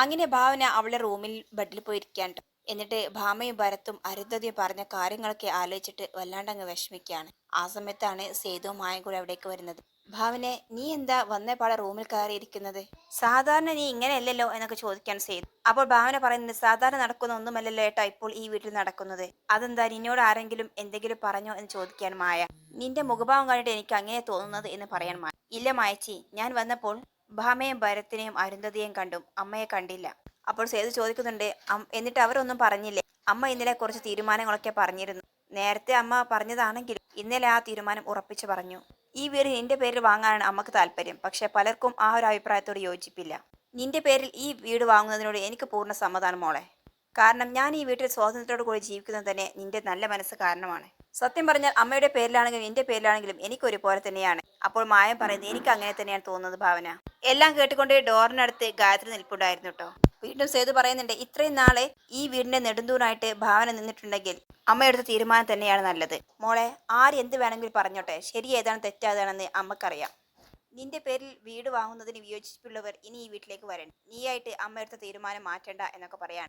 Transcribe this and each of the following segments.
അങ്ങനെ ഭാവന അവളെ റൂമിൽ ബെഡിൽ പോയി എന്നിട്ട് ഭാമയും ഭരത്തും അരുന്ധതിയും പറഞ്ഞ കാര്യങ്ങളൊക്കെ ആലോചിച്ചിട്ട് വല്ലാണ്ടങ്ങ് വിഷമിക്കുകയാണ്. ആ സമയത്താണ് സേതുവും മായും കൂടെ അവിടേക്ക് വരുന്നത്. ഭാവനെ നീ എന്താ വന്ന പാടെ റൂമിൽ കയറിയിരിക്കുന്നത്? സാധാരണ നീ ഇങ്ങനെയല്ലല്ലോ? എന്നൊക്കെ ചോദിക്കാൻ സേതു. അപ്പോൾ ഭാവന പറയുന്നത് സാധാരണ നടക്കുന്ന ഒന്നുമല്ലല്ലോ ഏട്ടാ ഇപ്പോൾ ഈ വീട്ടിൽ നടക്കുന്നത്. അതെന്താ നിന്നോട് ആരെങ്കിലും എന്തെങ്കിലും പറഞ്ഞോ? എന്ന് ചോദിക്കാൻ മായ. നിന്റെ മുഖഭാവം കണ്ടിട്ട് എനിക്ക് അങ്ങനെ തോന്നുന്നത്? എന്ന് പറയാൻ മായ. ഇല്ല മായച്ചി ഞാൻ വന്നപ്പോൾ ഭാമയും ഭരത്തിനെയും അരുന്ധതിയെയും കണ്ടും അമ്മയെ കണ്ടില്ല. അപ്പോൾ സേതു ചോദിക്കുന്നുണ്ട് "അം- എന്നിട്ട് അവരൊന്നും പറഞ്ഞില്ലേ? അമ്മ ഇന്നലെ കുറച്ച് തീരുമാനങ്ങളൊക്കെ പറഞ്ഞിരുന്നു. നേരത്തെ അമ്മ പറഞ്ഞതാണെങ്കിൽ ഇന്നലെ ആ തീരുമാനം ഉറപ്പിച്ചു പറഞ്ഞു. ഈ വീട് നിന്റെ പേരിൽ വാങ്ങാനാണ് അമ്മയ്ക്ക് താല്പര്യം. പക്ഷെ പലർക്കും ആ ഒരു അഭിപ്രായത്തോട് യോജിപ്പില്ല. നിന്റെ പേരിൽ ഈ വീട് വാങ്ങുന്നതിനോട് എനിക്ക് പൂർണ സമ്മതമാണ് മോളെ. കാരണം ഞാൻ ഈ വീട്ടിൽ സ്വാതന്ത്ര്യത്തോടു കൂടി ജീവിക്കുന്നത് തന്നെ നിന്റെ നല്ല മനസ്സ് കാരണമാണ്. സത്യം പറഞ്ഞാൽ അമ്മയുടെ പേരിലാണെങ്കിലും നിന്റെ പേരിലാണെങ്കിലും എനിക്കൊരുപോലെ തന്നെയാണ്. അപ്പോൾ മായം പറയുന്നത് എനിക്ക് അങ്ങനെ തന്നെയാണ് തോന്നുന്നത് ഭാവന. എല്ലാം കേട്ടുകൊണ്ട് ഡോറിനടുത്ത് ഗായത്രി നിൽപ്പുണ്ടായിരുന്നു കേട്ടോ വീണ്ടും സേതു പറയുന്നുണ്ട് ഇത്രയും നാളെ ഈ വീടിന്റെ നെടുന്തൂണായിട്ട് ഭാവന നിന്നിട്ടുണ്ടെങ്കിൽ അമ്മ എടുത്ത തീരുമാനം തന്നെയാണ് നല്ലത്. മോളെ ആര് എന്ത് വേണമെങ്കിലും പറഞ്ഞോട്ടെ. ശരി ഏതാണ് തെറ്റാതാണെന്ന് അമ്മക്കറിയാം. നിന്റെ പേരിൽ വീട് വാങ്ങുന്നതിന് വിയോജിപ്പുള്ളവർ ഇനി ഈ വീട്ടിലേക്ക് വരണം നീയായിട്ട് അമ്മ എടുത്ത തീരുമാനം മാറ്റണ്ട എന്നൊക്കെ പറയാൻ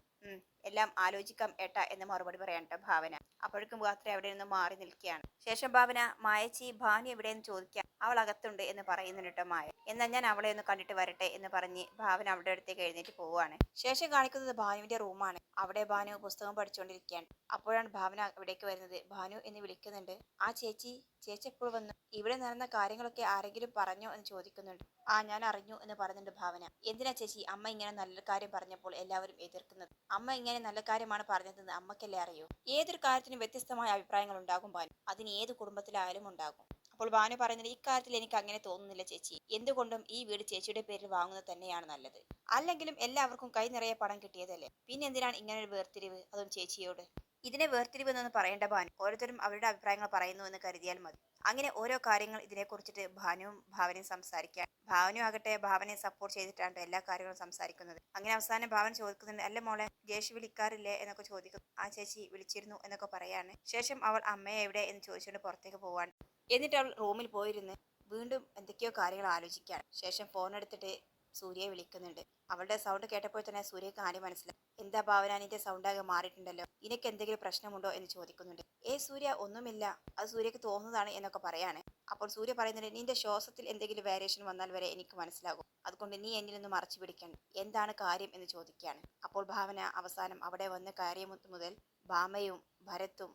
എല്ലാം ആലോചിക്കാം ഏട്ട എന്ന് മറുപടി പറയാൻ ഭാവന. അപ്പോഴേക്കും ഗാത്രി അവിടെ നിന്ന് മാറി നിൽക്കുകയാണ്. ശേഷം ഭാവന മായച്ചി ഭാനു എവിടെയെന്ന് ചോദിക്കാൻ അവൾ അകത്തുണ്ട് എന്ന് പറയുന്നുണ്ട് മായ എന്നാൽ ഞാൻ അവളെ ഒന്ന് കണ്ടിട്ട് വരട്ടെ എന്ന് പറഞ്ഞ് ഭാവന അവിടെ അടുത്തേക്ക് എഴുന്നേറ്റ് പോവുകയാണ്. ശേഷം കാണിക്കുന്നത് ഭാനുവിന്റെ റൂമാണ്. അവിടെ ഭാനു പുസ്തകം പഠിച്ചുകൊണ്ടിരിക്കുകയാണ്. അപ്പോഴാണ് ഭാവന ഇവിടേക്ക് വരുന്നത്. ഭാനു എന്ന് വിളിക്കുന്നുണ്ട്. ആ ചേച്ചി ചേച്ചി എപ്പോൾ വന്നു? ഇവിടെ നടന്ന കാര്യങ്ങളൊക്കെ ആരെങ്കിലും പറഞ്ഞോ എന്ന് ചോദിക്കുന്നുണ്ട്. ആ ഞാൻ അറിഞ്ഞു എന്ന് പറയുന്നുണ്ട് ഭാവന. എന്തിനാ ചേച്ചി? അമ്മ ഇങ്ങനെ നല്ല കാര്യം പറഞ്ഞപ്പോൾ എല്ലാവരും എതിർക്കുന്നത്? അമ്മ ഇങ്ങനെ നല്ല കാര്യമാണ് പറഞ്ഞതെന്ന് അമ്മക്കല്ലേ അറിയൂ? ഏതൊരു കാര്യത്തിനും വ്യത്യസ്തമായ അഭിപ്രായങ്ങൾ ഉണ്ടാകും ഭാനു. അതിന് ഏത് കുടുംബത്തിലായാലും ഉണ്ടാകും. അപ്പോൾ ഭാനു പറയുന്നത് ഇക്കാര്യത്തിൽ എനിക്ക് അങ്ങനെ തോന്നുന്നില്ല ചേച്ചി. എന്തുകൊണ്ടും ഈ വീട് ചേച്ചിയുടെ പേരിൽ വാങ്ങുന്നത് തന്നെയാണ് നല്ലത്. അല്ലെങ്കിലും എല്ലാവർക്കും കൈ നിറയെ പണം കിട്ടിയതല്ലേ? പിന്നെ എന്തിനാണ് ഇങ്ങനെ ഒരു വേർതിരിവ്? അതും ചേച്ചിയോട്. ഇതിനെ വേർതിരിവ് എന്നൊന്നും പറയേണ്ട ഭാനു. ഓരോരുത്തരും അവരുടെ അഭിപ്രായങ്ങൾ പറയുന്നു എന്ന് കരുതിയാൽ മതി. അങ്ങനെ ഓരോ കാര്യങ്ങൾ ഇതിനെക്കുറിച്ചിട്ട് ഭാനുവും ഭാവനയും സംസാരിക്കാൻ. ഭാവനയും ആകട്ടെ ഭാവനയെ സപ്പോർട്ട് ചെയ്തിട്ടാണ് എല്ലാ കാര്യങ്ങളും സംസാരിക്കുന്നത്. അങ്ങനെ അവസാനം ഭാവൻ ചോദിക്കുന്നുണ്ട് അല്ല മോളെ ജേഷ് വിളിക്കാറില്ലേ? എന്നൊക്കെ ചോദിക്കുന്നു. ആ ചേച്ചി വിളിച്ചിരുന്നു എന്നൊക്കെ പറയാണ്. ശേഷം അവൾ അമ്മയെ എവിടെ? എന്ന് ചോദിച്ചുകൊണ്ട് പുറത്തേക്ക് പോവാണ്. എന്നിട്ട് അവൾ റൂമിൽ പോയിരുന്ന് വീണ്ടും എന്തൊക്കെയോ കാര്യങ്ങൾ ആലോചിക്കുകയാണ് ശേഷം ഫോൺ എടുത്തിട്ട് സൂര്യയെ വിളിക്കുന്നുണ്ട്. അവളുടെ സൗണ്ട് കേട്ടപ്പോൾ തന്നെ സൂര്യക്ക് ആദ്യം മനസ്സിലായി. എന്താ ഭാവന നിന്റെ സൗണ്ട് ആകെ മാറിയിട്ടുണ്ടല്ലോ. നിനക്ക് എന്തെങ്കിലും പ്രശ്നമുണ്ടോ എന്ന് ചോദിക്കുന്നുണ്ട്. ഏ സൂര്യ ഒന്നുമില്ല. അത് സൂര്യക്ക് തോന്നുന്നതാണ് എന്നൊക്കെ പറയാണ്. അപ്പോൾ സൂര്യ പറയുന്നുണ്ട് നിന്റെ ശ്വാസത്തിൽ എന്തെങ്കിലും വേരിയേഷൻ വന്നാൽ വരെ എനിക്ക് മനസ്സിലാകും. അതുകൊണ്ട് നീ എന്നിൽ നിന്ന് മറച്ചു പിടിക്കണം എന്താണ് കാര്യം എന്ന് ചോദിക്കുകയാണ്. അപ്പോൾ ഭാവന അവസാനം അവിടെ വന്ന കാര്യം മുതൽ ഭാമയും ഭരത്തും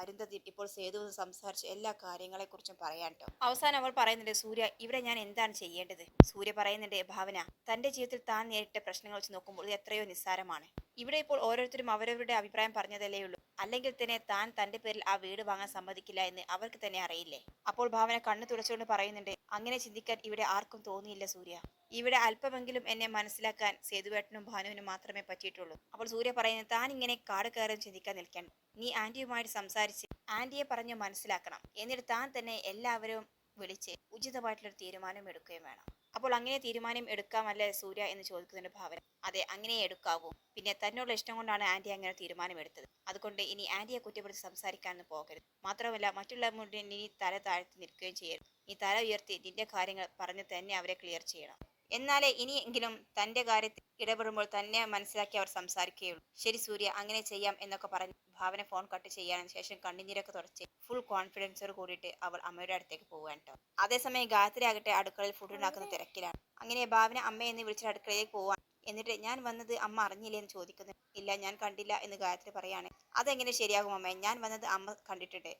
അരുന്ധതി ഇപ്പോൾ സേതു സംസാരിച്ച എല്ലാ കാര്യങ്ങളെക്കുറിച്ചും പറയാൻ കേട്ടോ അവസാനം അവൾ പറയുന്നുണ്ട് സൂര്യ ഇവിടെ ഞാൻ എന്താണ് ചെയ്യേണ്ടത്? സൂര്യ പറയുന്നുണ്ട് ഭാവന തന്റെ ജീവിതത്തിൽ താൻ നേരിട്ട പ്രശ്നങ്ങൾ വെച്ച് നോക്കുമ്പോൾ ഇത് എത്രയോ നിസ്സാരമാണ്. ഇവിടെ ഇപ്പോൾ ഓരോരുത്തരും അവരവരുടെ അഭിപ്രായം പറഞ്ഞതല്ലേ ഉള്ളൂ. അല്ലെങ്കിൽ തന്നെ താൻ തന്റെ പേരിൽ ആ വീട് വാങ്ങാൻ സമ്മതിക്കില്ല എന്ന് അവർക്ക് തന്നെ അറിയില്ലേ? അപ്പോൾ ഭാവന കണ്ണു തുടച്ചുകൊണ്ട് പറയുന്നുണ്ട് അങ്ങനെ ചിന്തിക്കാൻ ഇവിടെ ആർക്കും തോന്നിയില്ല സൂര്യ. ഇവിടെ അല്പമെങ്കിലും എന്നെ മനസ്സിലാക്കാൻ സേതുവേട്ടനും ഭാനുവിനും മാത്രമേ പറ്റിയിട്ടുള്ളൂ. അപ്പോൾ സൂര്യ പറയുന്നത് താൻ ഇങ്ങനെ കാട് കയറാൻ ചിന്തിക്കാൻ നിൽക്കണം നീ ആന്റിയുമായിട്ട് സംസാരിച്ച് ആന്റിയെ പറഞ്ഞ് മനസ്സിലാക്കണം. എന്നിട്ട് താൻ തന്നെ എല്ലാവരും വിളിച്ച് ഉചിതമായിട്ടുള്ളൊരു തീരുമാനം എടുക്കുകയും വേണം. അപ്പോൾ അങ്ങനെ തീരുമാനം എടുക്കാമല്ലേ സൂര്യ എന്ന് ചോദിക്കുന്നതിന്റെ ഭാവന? അതെ അങ്ങനെ എടുക്കാവൂ. പിന്നെ തന്നോടുള്ള ഇഷ്ടം കൊണ്ടാണ് ആന്റി അങ്ങനെ തീരുമാനം എടുത്തത് അതുകൊണ്ട് ഇനി ആന്റിയെ കുറ്റപ്പെടുത്തി സംസാരിക്കാനൊന്നും പോകരുത്. മാത്രമല്ല മറ്റുള്ള മുന്നിൽ നീ തല താഴ്ത്തി നിൽക്കുകയും ചെയ്യരുത്. നീ തല ഉയർത്തി നിന്റെ കാര്യങ്ങൾ പറഞ്ഞ് തന്നെ അവരെ ക്ലിയർ ചെയ്യണം. എന്നാലേ ഇനിയെങ്കിലും തന്റെ കാര്യത്തിൽ ഇടപെടുമ്പോൾ തന്നെ മനസ്സിലാക്കി അവർ സംസാരിക്കുകയുള്ളൂ. ശരി സൂര്യ അങ്ങനെ ചെയ്യാം എന്നൊക്കെ പറഞ്ഞ് ഭാവന ഫോൺ കട്ട് ചെയ്യാനും ശേഷം കണ്ണുനീരൊക്കെ തുടച്ച് ഫുൾ കോൺഫിഡൻസോട് കൂടിയിട്ട് അവൾ അമ്മയുടെ അടുത്തേക്ക് പോകാൻ കേട്ടോ. അതേസമയം ഗായത്രി ആകട്ടെ അടുക്കളയിൽ ഫുഡ് ഉണ്ടാക്കുന്ന തിരക്കിലാണ്. അങ്ങനെ ഭാവന അമ്മ അമ്മയെന്ന് വിളിച്ചിട്ട് അടുക്കളയിലേക്ക് പോവാൻ എന്നിട്ട് ഞാൻ വന്നത് അമ്മ അറിഞ്ഞില്ലേ എന്ന് ചോദിക്കുന്നു. ഇല്ല ഞാൻ കണ്ടില്ല എന്ന് ഗായത്രി പറയാണ്. അതെങ്ങനെ ശരിയാകും അമ്മേ? ഞാൻ വന്നത് അമ്മ കണ്ടിട്ടുണ്ട്.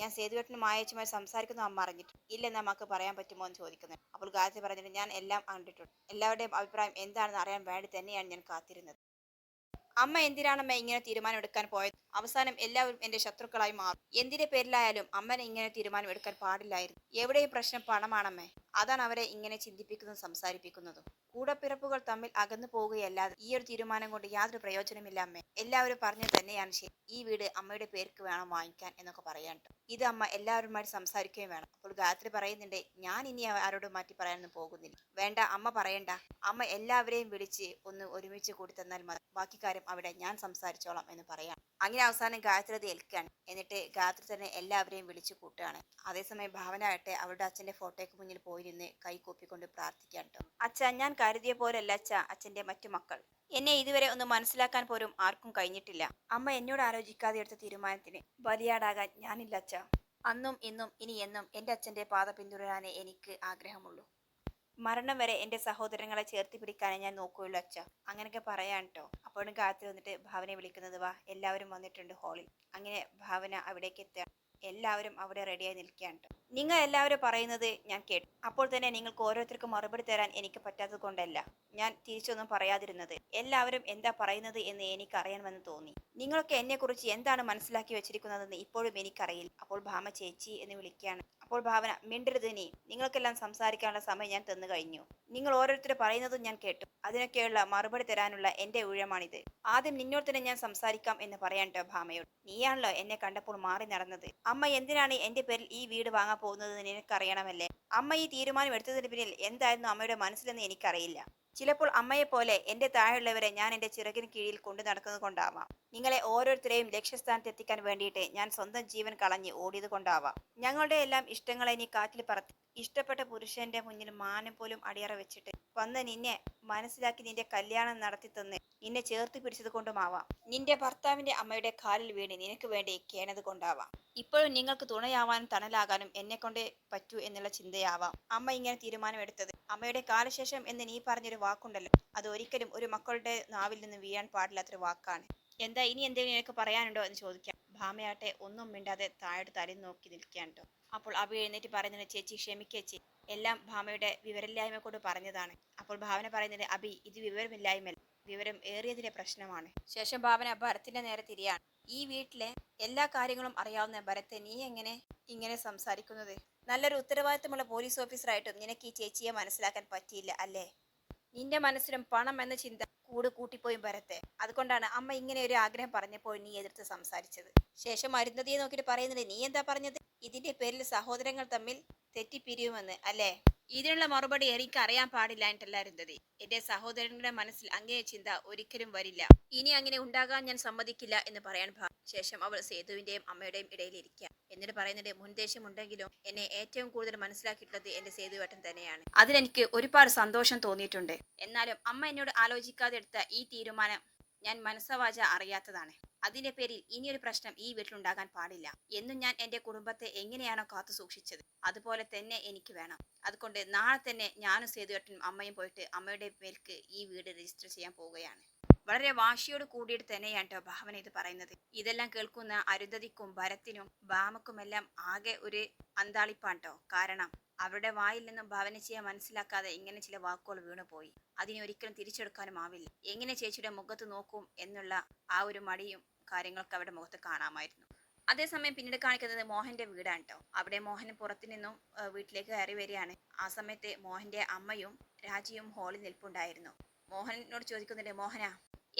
ഞാൻ സേതുവേട്ടനും മായച്ചുമായി സംസാരിക്കുന്നു അമ്മ അറിഞ്ഞിട്ട് ഇല്ലെന്ന് അമ്മയ്ക്ക് പറയാൻ പറ്റുമോ എന്ന് ചോദിക്കുന്നു അപ്പോൾ ഗായത്രി പറഞ്ഞിട്ട് ഞാൻ എല്ലാം കണ്ടിട്ടുണ്ട്. എല്ലാവരുടെയും അഭിപ്രായം എന്താണെന്ന് അറിയാൻ വേണ്ടി തന്നെയാണ് ഞാൻ കാത്തിരുന്നത്. അമ്മ എന്തിനാണമ്മ ഇങ്ങനെ തീരുമാനം എടുക്കാൻ പോയത്? അവസാനം എല്ലാവരും എന്റെ ശത്രുക്കളായി മാറും. എന്തിന്റെ പേരിലായാലും അമ്മനെ ഇങ്ങനെ തീരുമാനം എടുക്കാൻ പാടില്ലായിരുന്നു. എവിടെയും പ്രശ്നം പണമാണമ്മേ? അതാണ് അവരെ ഇങ്ങനെ ചിന്തിപ്പിക്കുന്നതും സംസാരിപ്പിക്കുന്നതും. കൂടപ്പിറപ്പുകൾ തമ്മിൽ അകന്നു പോവുകയല്ലാതെ ഈ ഒരു തീരുമാനം കൊണ്ട് യാതൊരു പ്രയോജനമില്ല അമ്മേ. എല്ലാവരും പറഞ്ഞു തന്നെയാണ് ശരി. ഈ വീട് അമ്മയുടെ പേർക്ക് വേണം വാങ്ങിക്കാൻ എന്നൊക്കെ പറയാൻ ട്ടോ ഇത് അമ്മ എല്ലാവരുമായിട്ട് സംസാരിക്കുകയും വേണം. അപ്പോൾ ഗായത്രി പറയുന്നുണ്ട് ഞാൻ ഇനി ആരോടും മാറ്റി പറയാനൊന്നും പോകുന്നില്ല. വേണ്ട അമ്മ പറയണ്ട. അമ്മ എല്ലാവരെയും വിളിച്ച് ഒന്ന് ഒരുമിച്ച് കൂടി തന്നാൽ മതി. ബാക്കി കാര്യം അവിടെ ഞാൻ സംസാരിച്ചോളാം എന്ന് പറയാം അങ്ങനെ അവസാനം ഗായത്രി അത് ഏൽക്കുകയാണ്. എന്നിട്ട് ഗായത്രി തന്നെ എല്ലാവരെയും വിളിച്ചു കൂട്ടുകയാണ്. അതേസമയം ഭാവന ആകട്ടെ അവളുടെ അച്ഛന്റെ ഫോട്ടോയ്ക്ക് മുന്നിൽ പോയിരുന്ന് കൈ കൂപ്പിക്കൊണ്ട് പ്രാർത്ഥിക്കാൻ കേട്ടോ. അച്ഛ ഞാൻ കരുതിയ പോലെയല്ല അച്ഛ അച്ഛന്റെ മറ്റു മക്കൾ. എന്നെ ഇതുവരെ ഒന്ന് മനസ്സിലാക്കാൻ പോലും ആർക്കും കഴിഞ്ഞിട്ടില്ല. അമ്മ എന്നോട് ആലോചിക്കാതെ എടുത്ത തീരുമാനത്തിന് ബലിയാടാകാൻ ഞാനില്ല അച്ഛ. അന്നും ഇന്നും ഇനി എന്നും എന്റെ അച്ഛന്റെ പാത പിന്തുടരാനേ എനിക്ക് ആഗ്രഹമുള്ളൂ. മരണം വരെ എന്റെ സഹോദരങ്ങളെ ചേർത്തി പിടിക്കാനേ ഞാൻ നോക്കുകയുള്ളൂ അച്ഛ. അങ്ങനെയൊക്കെ പറയാൻ കേട്ടോ അപ്പോഴും കാത്തു വന്നിട്ട് ഭാവനയെ വിളിക്കുന്നത് വാ. എല്ലാവരും വന്നിട്ടുണ്ട് ഹാളിൽ അങ്ങനെ ഭാവന അവിടേക്ക് എത്തുക. എല്ലാവരും അവിടെ റെഡിയായി നിൽക്കുകയാണ് ട്ടോ. നിങ്ങൾ എല്ലാവരും പറയുന്നത് ഞാൻ കേട്ടു. അപ്പോൾ തന്നെ നിങ്ങൾക്ക് ഓരോരുത്തർക്കും മറുപടി തരാൻ എനിക്ക് പറ്റാത്തത് കൊണ്ടല്ല ഞാൻ തിരിച്ചൊന്നും പറയാതിരുന്നത്. എല്ലാവരും എന്താ പറയുന്നത് എന്ന് എനിക്ക് അറിയണമെന്ന് തോന്നി. നിങ്ങളൊക്കെ എന്നെക്കുറിച്ച് എന്താണ് മനസ്സിലാക്കി വെച്ചിരിക്കുന്നതെന്ന് ഇപ്പോഴും എനിക്കറിയില്ല. അപ്പോൾ ഭാമ ചേച്ചി എന്ന് വിളിക്കുകയാണ്. അപ്പോൾ ഭാവന മിണ്ടരുത് നീ. നിങ്ങൾക്കെല്ലാം സംസാരിക്കാനുള്ള സമയം ഞാൻ തന്നു കഴിഞ്ഞു. നിങ്ങൾ ഓരോരുത്തർ പറയുന്നതും ഞാൻ കേട്ടു. അതിനൊക്കെയുള്ള മറുപടി തരാനുള്ള എന്റെ ഊഴമാണിത്. ആദ്യം നിന്നോട് തന്നെ ഞാൻ സംസാരിക്കാം എന്ന് പറയാൻ കേട്ടോ ഭാമയോട്. നീയാണല്ലോ എന്നെ കണ്ടപ്പോൾ മാറി നടന്നത്. അമ്മ എന്തിനാണ് എന്റെ പേരിൽ ഈ വീട് വാങ്ങാൻ പോകുന്നത് നിനക്കറിയണമല്ലേ? അമ്മ ഈ തീരുമാനം എടുത്തതിന് പിന്നിൽ എന്തായിരുന്നു അമ്മയുടെ മനസ്സിലെന്ന് എനിക്കറിയില്ല. ചിലപ്പോൾ അമ്മയെ പോലെ എന്റെ താഴെയുള്ളവരെ ഞാൻ എന്റെ ചിറകിന് കീഴിൽ കൊണ്ടു നടക്കുന്നത് കൊണ്ടാവാം. നിങ്ങളെ ഓരോരുത്തരെയും ലക്ഷ്യസ്ഥാനത്ത് എത്തിക്കാൻ വേണ്ടിയിട്ട് ഞാൻ സ്വന്തം ജീവൻ കളഞ്ഞ് ഓടിയത് കൊണ്ടാവാം. ഞങ്ങളുടെ എല്ലാം ഇഷ്ടങ്ങളെ നീ കാറ്റിൽ പറത്തി. ഇഷ്ടപ്പെട്ട പുരുഷന്റെ മുന്നിൽ മാനം പോലും അടിയറ വെച്ചിട്ട് വന്ന് നിന്നെ മനസ്സിലാക്കി നിന്റെ കല്യാണം നടത്തി തന്ന് നിന്നെ ചേർത്ത് പിടിച്ചത് കൊണ്ടുമാവാം. നിന്റെ ഭർത്താവിന്റെ അമ്മയുടെ കാലിൽ വീണ് നിനക്ക് വേണ്ടി കേണത് കൊണ്ടാവാം. ഇപ്പോഴും നിങ്ങൾക്ക് തുണയാവാനും തണലാകാനും എന്നെ കൊണ്ടേ പറ്റൂ എന്നുള്ള ചിന്തയാവാം. അമ്മ ഇങ്ങനെ തീരുമാനമെടുത്തത്. അമ്മയുടെ കാലശേഷം എന്ന് നീ പറഞ്ഞൊരു വാക്കുണ്ടല്ലോ. അത് ഒരിക്കലും ഒരു മക്കളുടെ നാവിൽ നിന്ന് വീഴാൻ പാടില്ലാത്തൊരു വാക്കാണ്. എന്താ ഇനി എന്തെങ്കിലും നിനക്ക് പറയാനുണ്ടോ എന്ന് ചോദിക്കാം. ഭാമയാട്ടെ ഒന്നും മിണ്ടാതെ താഴോട്ട് തലി നോക്കി നിൽക്കുകയാണ് ട്ടോ. അപ്പോൾ അവ എഴുന്നേറ്റ് പറയുന്നത് ചേച്ചി ക്ഷമിക്കേച്ചി എല്ലാം ഭാമയുടെ വിവരമില്ലായ്മ കൊണ്ട് പറഞ്ഞതാണ്. അപ്പോൾ ഭാവന പറയുന്നത് അബി ഇത് വിവരമില്ലായ്മല്ല വിവരം ഏറിയതിലെ പ്രശ്നമാണ്. ശേഷം ഭാവന ഭരത്തിന്റെ നേരെ തിരിയാണ്. ഈ വീട്ടിലെ എല്ലാ കാര്യങ്ങളും അറിയാവുന്ന ഭരത്തെ നീ എങ്ങനെ ഇങ്ങനെ സംസാരിക്കുന്നത്? നല്ലൊരു ഉത്തരവാദിത്തമുള്ള പോലീസ് ഓഫീസറായിട്ടും നിനക്ക് ഈ ചേച്ചിയെ മനസ്സിലാക്കാൻ പറ്റിയില്ല അല്ലേ? നിന്റെ മനസ്സിലും പണം എന്ന ചിന്ത കൂട് കൂട്ടിപ്പോയി ഭരത്തെ. അതുകൊണ്ടാണ് അമ്മ ഇങ്ങനെ ഒരു ആഗ്രഹം പറഞ്ഞപ്പോൾ നീ എതിർത്ത് സംസാരിച്ചത്. ശേഷം അരുന്ധതിയെ നോക്കിയിട്ട് പറയുന്നത് നീ എന്താ പറഞ്ഞത്? ഇതിന്റെ പേരിൽ സഹോദരങ്ങൾ തമ്മിൽ തെറ്റിപ്പിരിയുമെന്ന് അല്ലേ? ഇതിനുള്ള മറുപടി എനിക്ക് അറിയാൻ പാടില്ല അരുന്ധതി എന്റെ സഹോദരങ്ങളുടെ മനസ്സിൽ അങ്ങേ ചിന്ത ഒരിക്കലും വരില്ല. ഇനി അങ്ങനെ ഉണ്ടാകാൻ ഞാൻ സമ്മതിക്കില്ല എന്ന് പറയാൻ ഭാ ശേഷം അവൾ സേതുവിന്റെയും അമ്മയുടെയും ഇടയിൽ ഇരിക്കുക. എന്നിട്ട് പറയുന്നത് മുൻദേശം ഉണ്ടെങ്കിലും എന്നെ ഏറ്റവും കൂടുതൽ മനസ്സിലാക്കിയിട്ടുള്ളത് എന്റെ സേതുവേട്ടൻ തന്നെയാണ്. അതിലെനിക്ക് ഒരുപാട് സന്തോഷം തോന്നിയിട്ടുണ്ട്. എന്നാലും അമ്മ എന്നോട് ആലോചിക്കാതെ എടുത്ത ഈ തീരുമാനം ഞാൻ മനസ്സവാച അറിയാത്തതാണ്. അതിന്റെ പേരിൽ ഇനിയൊരു പ്രശ്നം ഈ വീട്ടിലുണ്ടാകാൻ പാടില്ല എന്നും ഞാൻ എന്റെ കുടുംബത്തെ എങ്ങനെയാണോ കാത്തു സൂക്ഷിച്ചത് അതുപോലെ തന്നെ എനിക്ക് വേണം. അതുകൊണ്ട് നാളെ തന്നെ ഞാനും സേതുവേട്ടനും അമ്മയും പോയിട്ട് അമ്മയുടെ പേർക്ക് ഈ വീട് രജിസ്റ്റർ ചെയ്യാൻ പോവുകയാണ്. വളരെ വാശിയോട് കൂടിയിട്ട് തന്നെയാണ് കേട്ടോ ഭാവന ഇത് പറയുന്നത്. ഇതെല്ലാം കേൾക്കുന്ന അരുന്ധതിക്കും ഭരത്തിനും ഭാമക്കുമെല്ലാം ആകെ ഒരു അന്താളിപ്പാണ് കേട്ടോ. കാരണം അവരുടെ വായിൽ നിന്നും ഭാവന ചെയ്യാൻ മനസ്സിലാക്കാതെ ഇങ്ങനെ ചില വാക്കുകൾ വീണുപോയി. അതിനെ ഒരിക്കലും തിരിച്ചെടുക്കാനും ആവില്ല. എങ്ങനെ ചേച്ചിയുടെ മുഖത്ത് നോക്കും എന്നുള്ള ആ ഒരു മടിയും കാര്യങ്ങളൊക്കെ അവരുടെ മുഖത്ത് കാണാമായിരുന്നു. അതേസമയം പിന്നീട് കാണിക്കുന്നത് മോഹന്റെ വീടാണ് കേട്ടോ അവിടെ മോഹൻ പുറത്തു നിന്നും വീട്ടിലേക്ക് കയറി വരികയാണ്. ആ സമയത്ത് മോഹന്റെ അമ്മയും രാജിയും ഹോളിൽ നിൽപ്പുണ്ടായിരുന്നു. മോഹനോട് ചോദിക്കുന്നുണ്ട് മോഹന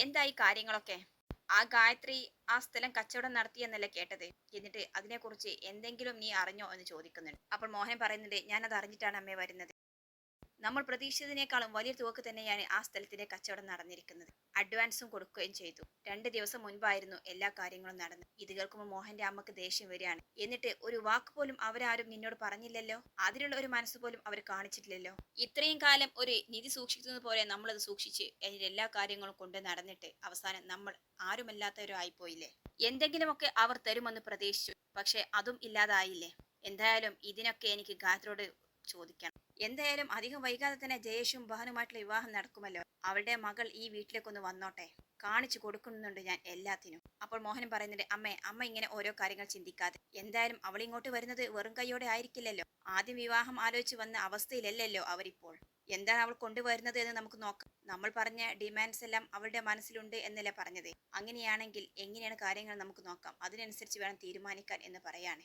എന്തായി കാര്യങ്ങളൊക്കെ? ആ ഗായത്രി ആ സ്ഥലം കച്ചവടം നടത്തി എന്നല്ല കേട്ടത്? എന്നിട്ട് അതിനെക്കുറിച്ച് എന്തെങ്കിലും നീ അറിഞ്ഞോ എന്ന് ചോദിക്കുന്നുണ്ട്. അപ്പോൾ മോഹൻ പറയുന്നുണ്ട് അത് അറിഞ്ഞിട്ടാണ് അമ്മേ വരുന്നത്. നമ്മൾ പ്രതീക്ഷിച്ചതിനേക്കാളും വലിയ തുക തന്നെയാണ് ആ സ്ഥലത്തിന്റെ കച്ചവടം നടന്നിരിക്കുന്നത്. അഡ്വാൻസും കൊടുക്കുകയും ചെയ്തു. രണ്ട് ദിവസം മുൻപായിരുന്നു എല്ലാ കാര്യങ്ങളും നടന്നത്. ഇത് കേൾക്കുമ്പോൾ മോഹന്റെ അമ്മയ്ക്ക് ദേഷ്യം വരികയാണ്. എന്നിട്ട് ഒരു വാക്ക് പോലും അവരാരും നിന്നോട് പറഞ്ഞില്ലല്ലോ? അതിനുള്ള ഒരു മനസ്സ് പോലും അവർ കാണിച്ചിട്ടില്ലല്ലോ? ഇത്രയും കാലം ഒരു നിധി സൂക്ഷിക്കുന്നത് പോലെ നമ്മളത് സൂക്ഷിച്ച് അതിൽ എല്ലാ കാര്യങ്ങളും കൊണ്ട് നടന്നിട്ട് അവസാനം നമ്മൾ ആരുമല്ലാത്തവരായിപ്പോയില്ലേ എന്തെങ്കിലുമൊക്കെ അവർ തരുമെന്ന് പ്രതീക്ഷിച്ചു. പക്ഷെ അതും ഇല്ലാതായില്ലേ? എന്തായാലും ഇതിനൊക്കെ എനിക്ക് ഗായത്രോട് ചോദിക്കണം. എന്തായാലും അധികം വൈകാതെ തന്നെ ജയേഷും ബഹനുമായിട്ടുള്ള വിവാഹം നടക്കുമല്ലോ. അവളുടെ മകൾ ഈ വീട്ടിലേക്കൊന്ന് വന്നോട്ടെ. കാണിച്ചു കൊടുക്കുന്നുണ്ട് ഞാൻ എല്ലാത്തിനും. അപ്പോൾ മോഹൻ പറയുന്നുണ്ട് അമ്മേ അമ്മ ഇങ്ങനെ ഓരോ കാര്യങ്ങൾ ചിന്തിക്കാതെ. എന്തായാലും അവൾ ഇങ്ങോട്ട് വരുന്നത് വെറും കൈയോടെ ആയിരിക്കില്ലല്ലോ. ആദ്യം വിവാഹം ആലോചിച്ച് വന്ന അവസ്ഥയിലല്ലല്ലോ അവരിപ്പോൾ. എന്താണ് അവൾ കൊണ്ടുവരുന്നത് എന്ന് നമുക്ക് നോക്കാം. നമ്മൾ പറഞ്ഞ ഡിമാൻഡ്സ് എല്ലാം അവളുടെ മനസ്സിലുണ്ട് എന്നല്ലേ പറഞ്ഞത്. അങ്ങനെയാണെങ്കിൽ എങ്ങനെയാണ് കാര്യങ്ങൾ നമുക്ക് നോക്കാം. അതിനനുസരിച്ച് വേണം തീരുമാനിക്കാൻ എന്ന് പറയാണ്.